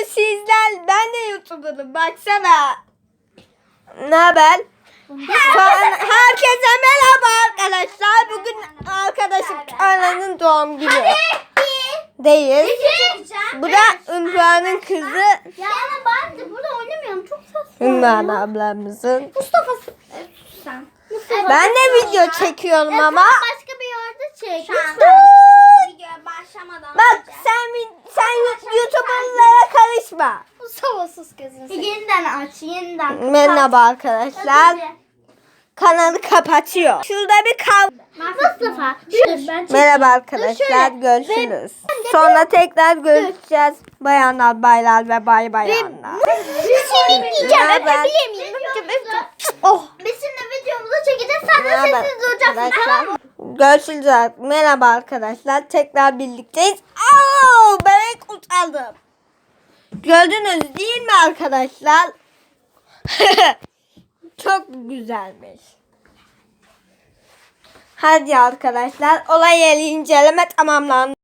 bugün sizler ben de YouTuber'ım baksana. Ne haber? Herkese merhaba arkadaşlar. Bugün arkadaşım Kaan'ın doğum günü. Değil. Bu da Ümran'ın kızı Yani ben de burada oynamıyorum. Çok saçma. Ümran ablamızın. Mustafa e, sen. Mustafa. Ben de video çekiyorum ama. başka bir yerde çek başlamadan Bak sen vi- sen Mustafa sus gözünü. Yeniden aç. Yeniden. Merhaba arkadaşlar. Kanalı kapatıyor. Şurada bir kav. Mustafa. Dur ben Merhaba arkadaşlar. Görüşürüz. Sonra tekrar görüşeceğiz. Bayanlar, baylar ve bay bayanlar. Senin yiyeceğim. Merhaba. Öpebilir miyim? Oh. Biz şimdi videomuzu çekeceğiz. Sen de Merhaba sessiz. Tamam mı? Görüşürüz. Merhaba arkadaşlar. Tekrar birlikteyiz. Aa, ben. Gördünüz değil mi arkadaşlar? Çok güzelmiş. Hadi arkadaşlar olay yeri inceleme tamamlandı.